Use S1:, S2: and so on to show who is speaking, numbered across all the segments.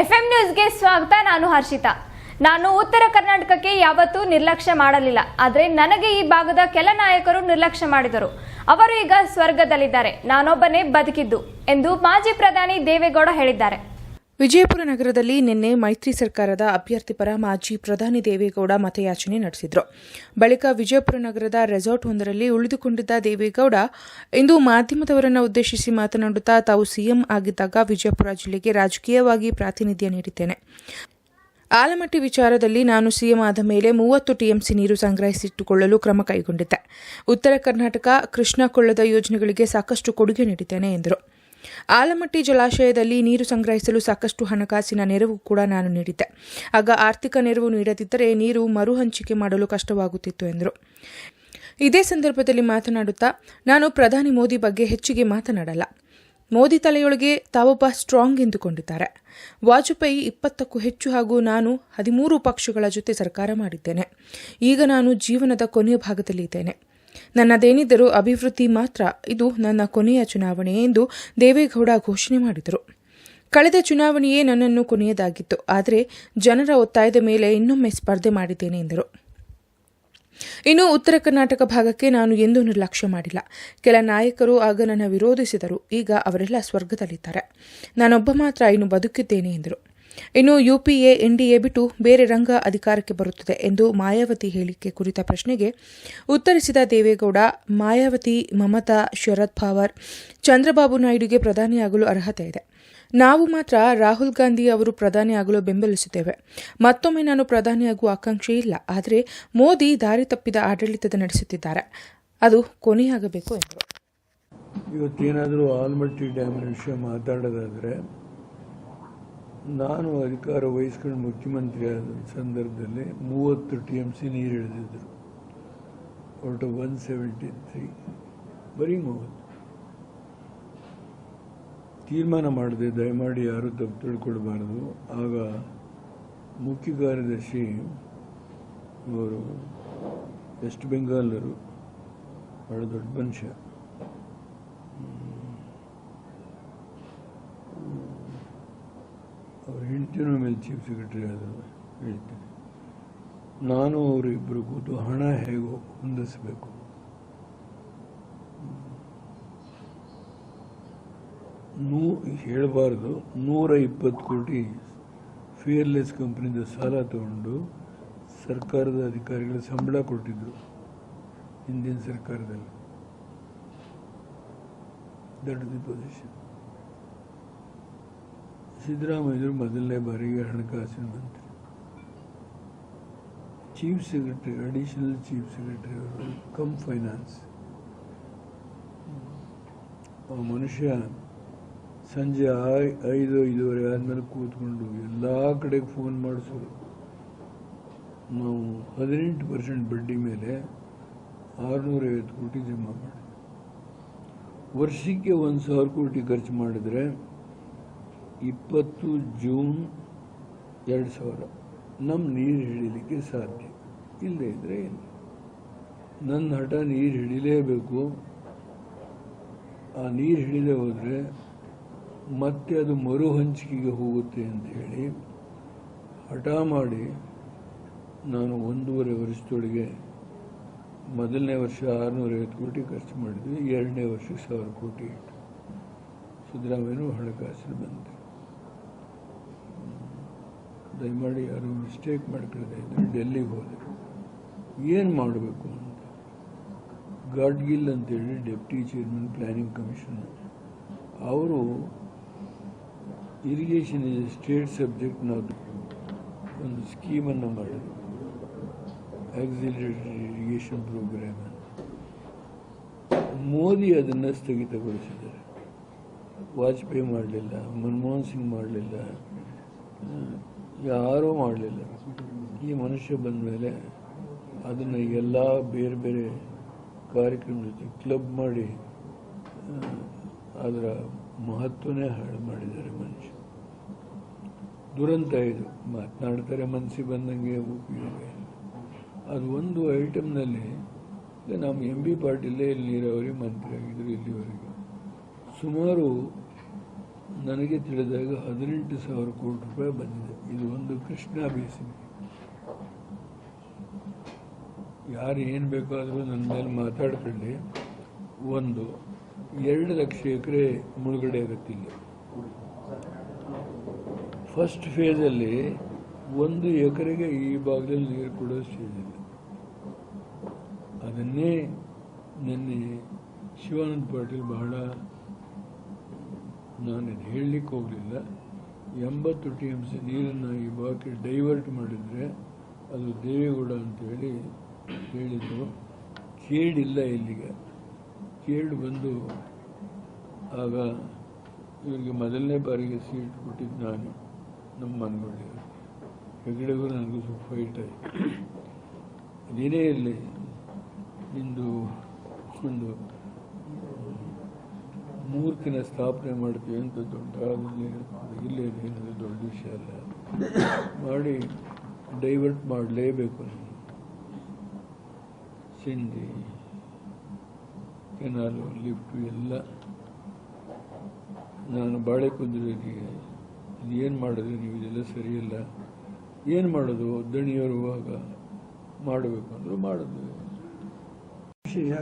S1: FM ನ್ಯೂಸ್ಗೆ ಸ್ವಾಗತ, ನಾನು ಹರ್ಷಿತಾ. ನಾನು ಉತ್ತರ ಕರ್ನಾಟಕಕ್ಕೆ ಯಾವತ್ತೂ ನಿರ್ಲಕ್ಷ್ಯ ಮಾಡಲಿಲ್ಲ. ಆದರೆ ನನಗೆ ಈ ಭಾಗದ ಕೆಲ ನಾಯಕರು ನಿರ್ಲಕ್ಷ್ಯ ಮಾಡಿದರು. ಅವರು ಈಗ ಸ್ವರ್ಗದಲ್ಲಿದ್ದಾರೆ. ನಾನೊಬ್ಬನೇ ಬದುಕಿದ್ದು ಎಂದು ಮಾಜಿ ಪ್ರಧಾನಿ ದೇವೇಗೌಡ ಹೇಳಿದ್ದಾರೆ.
S2: ವಿಜಯಪುರ ನಗರದಲ್ಲಿ ನಿನ್ನೆ ಮೈತ್ರಿ ಸರ್ಕಾರದ ಅಭ್ಯರ್ಥಿ ಪರ ಮಾಜಿ ಪ್ರಧಾನಿ ದೇವೇಗೌಡ ಮತಯಾಚನೆ ನಡೆಸಿದರು. ಬಳಿಕ ವಿಜಯಪುರ ನಗರದ ರೆಸಾರ್ಟ್ ಒಂದರಲ್ಲಿ ಉಳಿದುಕೊಂಡಿದ್ದ ದೇವೇಗೌಡ ಇಂದು ಮಾಧ್ಯಮದವರನ್ನು ಉದ್ದೇಶಿಸಿ ಮಾತನಾಡುತ್ತಾ ತಾವು ಸಿಎಂ ಆಗಿದ್ದಾಗ ವಿಜಯಪುರ ಜಿಲ್ಲೆಗೆ ರಾಜಕೀಯವಾಗಿ ಪ್ರಾತಿನಿಧ್ಯ ನೀಡಿದ್ದೇನೆ. ಆಲಮಟ್ಟಿ ವಿಚಾರದಲ್ಲಿ ನಾನು ಸಿಎಂ ಆದ ಮೇಲೆ ಮೂವತ್ತು ಟಿಎಂಸಿ ನೀರು ಸಂಗ್ರಹಿಸಿಟ್ಟುಕೊಳ್ಳಲು ಕ್ರಮ ಕೈಗೊಂಡಿದ್ದೆ. ಉತ್ತರ ಕರ್ನಾಟಕ ಕೃಷ್ಣಕೊಳ್ಳದ ಯೋಜನೆಗಳಿಗೆ ಸಾಕಷ್ಟು ಕೊಡುಗೆ ನೀಡಿದ್ದೇನೆ ಎಂದರು. ಆಲಮಟ್ಟಿ ಜಲಾಶಯದಲ್ಲಿ ನೀರು ಸಂಗ್ರಹಿಸಲು ಸಾಕಷ್ಟು ಹಣಕಾಸಿನ ನೆರವು ಕೂಡ ನಾನು ನೀಡಿದ್ದೆ. ಆಗ ಆರ್ಥಿಕ ನೆರವು ನೀಡದಿದ್ದರೆ ನೀರು ಮರು ಹಂಚಿಕೆ ಮಾಡಲು ಕಷ್ಟವಾಗುತ್ತಿತ್ತು ಎಂದರು. ಇದೇ ಸಂದರ್ಭದಲ್ಲಿ ಮಾತನಾಡುತ್ತಾ, ನಾನು ಪ್ರಧಾನಿ ಮೋದಿ ಬಗ್ಗೆ ಹೆಚ್ಚಿಗೆ ಮಾತನಾಡಲ್ಲ. ಮೋದಿ ತಲೆಯೊಳಗೆ ತಾವೊಬ್ಬ ಸ್ಟ್ರಾಂಗ್ ಎಂದುಕೊಂಡಿದ್ದಾರೆ. ವಾಜಪೇಯಿ ಇಪ್ಪತ್ತಕ್ಕೂ ಹೆಚ್ಚು ಹಾಗೂ ನಾನು ಹದಿಮೂರು ಪಕ್ಷಗಳ ಜೊತೆ ಸರ್ಕಾರ ಮಾಡಿದ್ದೇನೆ. ಈಗ ನಾನು ಜೀವನದ ಕೊನೆಯ ಭಾಗದಲ್ಲಿ ಇದ್ದೇನೆ ನನ್ನದೇನಿದ್ದರೂ ಅಭಿವೃದ್ಧಿ ಮಾತ್ರ. ಇದು ನನ್ನ ಕೊನೆಯ ಚುನಾವಣೆ ಎಂದು ದೇವೇಗೌಡ ಘೋಷಣೆ ಮಾಡಿದರು. ಕಳೆದ ಚುನಾವಣೆಯೇ ನನ್ನನ್ನು ಕೊನೆಯದಾಗಿತ್ತು. ಆದರೆ ಜನರ ಒತ್ತಾಯದ ಮೇಲೆ ಇನ್ನೊಮ್ಮೆ ಸ್ಪರ್ಧೆ ಮಾಡಿದ್ದೇನೆ ಎಂದರು. ಇನ್ನು ಉತ್ತರ ಕರ್ನಾಟಕ ಭಾಗಕ್ಕೆ ನಾನು ಎಂದೂ ನಿರ್ಲಕ್ಷ್ಯ ಮಾಡಿಲ್ಲ. ಕೆಲ ನಾಯಕರು ಆಗ ನನ್ನ ವಿರೋಧಿಸಿದರು. ಈಗ ಅವರೆಲ್ಲ ಸ್ವರ್ಗದಲ್ಲಿದ್ದಾರೆ. ನಾನೊಬ್ಬ ಮಾತ್ರ ಇನ್ನು ಬದುಕಿದ್ದೇನೆ ಎಂದರು. ಇನ್ನು ಯುಪಿಎ, ಎನ್ಡಿಎ ಬಿಟ್ಟು ಬೇರೆ ರಂಗ ಅಧಿಕಾರಕ್ಕೆ ಬರುತ್ತದೆ ಎಂದು ಮಾಯಾವತಿ ಹೇಳಿಕೆ ಕುರಿತ ಪ್ರಶ್ನೆಗೆ ಉತ್ತರಿಸಿದ ದೇವೇಗೌಡ, ಮಾಯಾವತಿ, ಮಮತಾ, ಶರದ್ ಪವಾರ್, ಚಂದ್ರಬಾಬು ನಾಯ್ಡುಗೆ ಪ್ರಧಾನಿಯಾಗಲು ಅರ್ಹತೆ ಇದೆ. ನಾವು ಮಾತ್ರ ರಾಹುಲ್ ಗಾಂಧಿ ಅವರು ಪ್ರಧಾನಿಯಾಗಲು ಬೆಂಬಲಿಸುತ್ತೇವೆ. ಮತ್ತೊಮ್ಮೆ ನಾನು ಪ್ರಧಾನಿಯಾಗುವ ಆಕಾಂಕ್ಷೆ ಇಲ್ಲ. ಆದರೆ ಮೋದಿ ದಾರಿ ತಪ್ಪಿದ ಆಡಳಿತದ ನಡೆಸುತ್ತಿದ್ದಾರೆ. ಅದು ಕೊನೆಯಾಗಬೇಕು ಎಂದರು.
S3: ಇವತ್ತೇನಾದರೂ ಆಲ್ಮಟ್ಟಿ ಡ್ಯಾಮಿನ ವಿಷಯ ಮಾತಾಡೋದಾದರೆ ನಾನು ಅಧಿಕಾರ ವಹಿಸ್ಕೊಂಡು ಮುಖ್ಯಮಂತ್ರಿ ಆದ ಸಂದರ್ಭದಲ್ಲಿ ಮೂವತ್ತು ಟಿ ಎಂ ಸಿ ನೀರು ಇಳಿದಿದ್ದರು ಒಟ್ಟು ಒನ್ ಸೆವೆಂಟಿ ತ್ರೀ ಬರೀ ಮೂವತ್ತು. ತೀರ್ಮಾನ ಮಾಡಿದೆ, ದಯಮಾಡಿ ಯಾರೂ ತಪ್ಪು ತಿಳ್ಕೊಳ್ಬಾರ್ದು. ಆಗ ಮುಖ್ಯ ಕಾರ್ಯದರ್ಶಿ ಅವರು ವೆಸ್ಟ್ ಬೆಂಗಾಲರು ಭಾಳ ದೊಡ್ಡ ಮನುಷ್ಯ. ಅವ್ರ ಹೆಂಡತಿನೂ ಮೇಲೆ ಚೀಫ್ ಸೆಕ್ರೆಟರಿ ಆದರು ಹೇಳ್ತೀನಿ ನಾನು ಅವರಿಬ್ಬರು ಕೂತು ಹಣ ಹೇಗೋ ಹೊಂದಿಸಬೇಕು. ನೂ ಹೇಳಬಾರ್ದು, ನೂರ ಇಪ್ಪತ್ತು ಕೋಟಿ ಫಿಯರ್ಲೆಸ್ ಕಂಪ್ನಿಯಿಂದ ಸಾಲ ತಗೊಂಡು ಸರ್ಕಾರದ ಅಧಿಕಾರಿಗಳ ಸಂಬಳ ಕೊಟ್ಟಿದ್ದರು ಹಿಂದಿನ ಸರ್ಕಾರದಲ್ಲಿ. ದಟ್ ಪೊಸಿಷನ್ ಸಿದ್ದರಾಮಯ್ಯರು ಮೊದಲನೇ ಬಾರಿಗೆ ಹಣಕಾಸಿನ ಮಂತ್ರಿ. Chief secretary, additional chief secretary cum finance. ಆ ಮನುಷ್ಯ ಸಂಜೆ ಐದು, ಐದೂವರೆ ಆದಮೇಲೆ ಕೂತ್ಕೊಂಡು ಎಲ್ಲ ಕಡೆಗೆ ಫೋನ್ ಮಾಡಿಸೋರು ನಾವು ಹದಿನೆಂಟು ಪರ್ಸೆಂಟ್ ಬಡ್ಡಿ ಮೇಲೆ ಆರುನೂರೈವತ್ತು ಕೋಟಿ ಜಮಾ ಮಾಡಿ ವರ್ಷಕ್ಕೆ ಒಂದು ಸಾವಿರ ಕೋಟಿ ಖರ್ಚು ಮಾಡಿದರೆ ಇಪ್ಪತ್ತು ಜೂನ್ ಎರಡು ಸಾವಿರ. ನಮ್ಮ ನೀರು ಹಿಡಿಲಿಕ್ಕೆ ಸಾಧ್ಯ. ಇಲ್ಲದೇ ಇದ್ದರೆ ಏನು? ನನ್ನ ಹಠ ನೀರು ಹಿಡಿಲೇಬೇಕು. ಆ ನೀರು ಹಿಡಿದೇ ಹೋದರೆ ಮತ್ತೆ ಅದು ಮರು ಹಂಚಿಕೆಗೆ ಹೋಗುತ್ತೆ ಅಂತ ಹೇಳಿ ಹಠ ಮಾಡಿ ನಾನು ಒಂದೂವರೆ ವರ್ಷದೊಳಗೆ ಮೊದಲನೇ ವರ್ಷ ಆರುನೂರೈವತ್ತು ಕೋಟಿ ಖರ್ಚು ಮಾಡಿದ್ವಿ, ಎರಡನೇ ವರ್ಷ ಸಾವಿರ ಕೋಟಿ ಇಟ್ಟು ಸಿದ್ದರಾಮಯ್ಯನೂ ಹಣಕಾಸಿನ ಮಂತ್ರಿ. ದಯಮಾಡಿ ಯಾರು ಮಿಸ್ಟೇಕ್ ಮಾಡ್ಕೊಳ್ಳದೆ ಇದ್ದರೆ ಡೆಲ್ಲಿಗೆ ಹೋದೆ. ಏನು ಮಾಡಬೇಕು ಅಂತ. ಗಾಡ್ಗಿಲ್ ಅಂತೇಳಿ ಡೆಪ್ಟಿ ಚೇರ್ಮನ್ ಪ್ಲ್ಯಾನಿಂಗ್ ಕಮಿಷನ್ ಅವರು ಇರಿಗೇಷನ್ ಇಸ್ ಸ್ಟೇಟ್ ಸಬ್ಜೆಕ್ಟ್ ನಾವು ಒಂದು ಸ್ಕೀಮನ್ನು ಮಾಡಿದ್ರು. ಆಕ್ಸಿಲರೇಟರಿ ಇರಿಗೇಷನ್ ಪ್ರೋಗ್ರಾಮ್ ಮೋದಿ ಅದನ್ನು ಸ್ಥಗಿತಗೊಳಿಸಿದ್ದಾರೆ. ವಾಜಪೇಯಿ ಮಾಡಲಿಲ್ಲ, ಮನಮೋಹನ್ ಸಿಂಗ್ ಮಾಡಲಿಲ್ಲ. ಯಾರೂ ಮಾಡಲಿಲ್ಲ. ಈ ಮನುಷ್ಯ ಬಂದ ಮೇಲೆ ಅದನ್ನು ಎಲ್ಲ ಬೇರೆ ಬೇರೆ ಕಾರ್ಯಕ್ರಮ ಜೊತೆ ಕ್ಲಬ್ ಮಾಡಿ ಅದರ ಮಹತ್ವನೇ ಹಾಳು ಮಾಡಿದ್ದಾರೆ ಮನುಷ್ಯ. ದುರಂತ ಇದು. ಮಾತನಾಡ್ತಾರೆ ಮನಸ್ಸಿಗೆ ಬಂದಂಗೆ ಉಪಯೋಗ. ಅದು ಒಂದು ಐಟಮ್ನಲ್ಲಿ ನಮ್ಮ ಎಂ ಬಿ ಪಾಟೀಲೇ ಇಲ್ಲಿ ನೀರಾವರಿ ಮಂತ್ರಿ ಆಗಿದ್ದರು ಇಲ್ಲಿವರೆಗೆ. ಸುಮಾರು ನನಗೆ ತಿಳಿದಾಗ ಹದಿನೆಂಟು ಸಾವಿರ ಕೋಟಿ ರೂಪಾಯಿ ಬಂದಿದೆ. ಇದು ಒಂದು ಕೃಷ್ಣ ಬೇಸಿಗೆ. ಯಾರು ಏನು ಬೇಕಾದರೂ ನನ್ನ ಮೇಲೆ ಮಾತಾಡ್ಕೊಳ್ಳಿ. ಒಂದು, ಎರಡು ಲಕ್ಷ ಎಕರೆ ಮುಳುಗಡೆ ಆಗುತ್ತಿಲ್ಲ ಫಸ್ಟ್ ಫೇಸಲ್ಲಿ ಒಂದು ಎಕರೆಗೆ ಈ ಭಾಗದಲ್ಲಿ ನೀರು ಕೊಡೋ ಸ್ಟೇಜ್ ಇದೆ ಅದನ್ನೇ ನಿನ್ನೆ ಶಿವಾನಂದ ಪಾಟೀಲ್ ಬಹಳ ನಾನು ಹೇಳಲಿಕ್ಕೆ ಹೋಗಲಿಲ್ಲ. ಎಂಬತ್ತು ಟಿ ಎಂ ಸಿ ನೀರನ್ನು ಈ ಬಾಕಿ ಡೈವರ್ಟ್ ಮಾಡಿದರೆ ಅದು ದೇವೇಗೌಡ ಅಂತೇಳಿ ಹೇಳಿದರು ಕೇಳಿಲ್ಲ ಇಲ್ಲಿಗೆ. ಕೇಳಿ ಬಂದು ಆಗ ಇವರಿಗೆ ಮೊದಲನೇ ಬಾರಿಗೆ ಸೀಟ್ ಕೊಟ್ಟಿದ್ದು ನಾನು, ನಮ್ಮ ಮನಗಳ್ಳಿ ಹೆಗಡೆಗೂ ನನಗೂ ಸ್ವಲ್ಪ ಫೈಟ್ ಆಯಿತು. ನೀನೇ ಇರಲಿ ನಿಂದು ಒಂದು ಮೂರ್ತಿನ ಸ್ಥಾಪನೆ ಮಾಡ್ತೀವಿ ಅಂತ ದೊಡ್ಡ ಇಲ್ಲೇ ಏನದು ದೊಡ್ಡ ವಿಷಯ ಅಲ್ಲ. ಮಾಡಿ ಡೈವರ್ಟ್ ಮಾಡಲೇಬೇಕು ನಾವು ಸಿಂಧಿ, ಕೆನಾಲು, ಲಿಫ್ಟು ಎಲ್ಲ. ನಾನು ಬಾಳೆ ಕುಂದ್ರಿಗೆ ಇದು ಏನು ಮಾಡಿದ್ರೆ ನೀವು? ಇದೆಲ್ಲ ಸರಿಯಿಲ್ಲ. ಏನು ಮಾಡೋದು? ದಣಿಯರುವಾಗ ಮಾಡಬೇಕು ಅಂದರೂ ಮಾಡಿದ್ವಿ ವಿಷಯ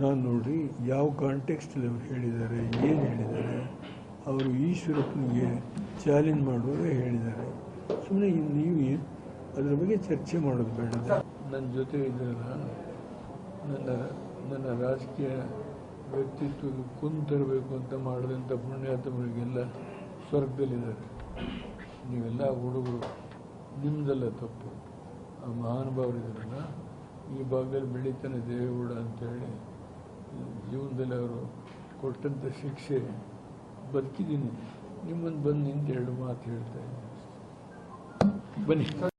S3: ನಾನು ನೋಡಿ ಯಾವ ಕಾಂಟೆಕ್ಸ್ಟಲ್ಲಿ ಅವ್ರು ಹೇಳಿದ್ದಾರೆ, ಏನು ಹೇಳಿದ್ದಾರೆ, ಅವರು ಈಶ್ವರಪ್ಪನಿಗೆ ಚಾಲೆಂಜ್ ಮಾಡುವಾಗ ಹೇಳಿದ್ದಾರೆ. ಸುಮ್ಮನೆ ನೀವು ಅದರ ಬಗ್ಗೆ ಚರ್ಚೆ ಮಾಡೋದು ಬೇಡ. ನನ್ನ ಜೊತೆ ಇದ್ದಲ್ಲ ನನ್ನ ನನ್ನ ರಾಜಕೀಯ ವ್ಯಕ್ತಿತ್ವಕ್ಕೆ ಕುಂತರಬೇಕು ಅಂತ ಮಾಡಿದಂಥ ಪುಣ್ಯಾತ್ಮರಿಗೆಲ್ಲ ಸ್ವರ್ಗದಲ್ಲಿದ್ದಾರೆ. ನೀವೆಲ್ಲ ಹುಡುಗರು ನಿಮ್ಮದೆಲ್ಲ ತಪ್ಪು. ಆ ಮಹಾನುಭಾವರಿದ್ದಾರಲ್ಲ ಈ ಭಾಗದಲ್ಲಿ ಬೆಳೀತಾನೆ ದೇವೇಗೌಡ ಅಂತೇಳಿ. ಜೀವನದಲ್ಲಿ ಅವರು ಕೊಟ್ಟಂಥ ಶಿಕ್ಷೆ ಬದುಕಿದ್ದೀನಿ. ನಿಮ್ಮನ್ನು ಬಂದು ನಿಂತು ಎರಡು ಮಾತು ಹೇಳ್ತಾ ಇದ್ದೀನಿ. ಬನ್ನಿ.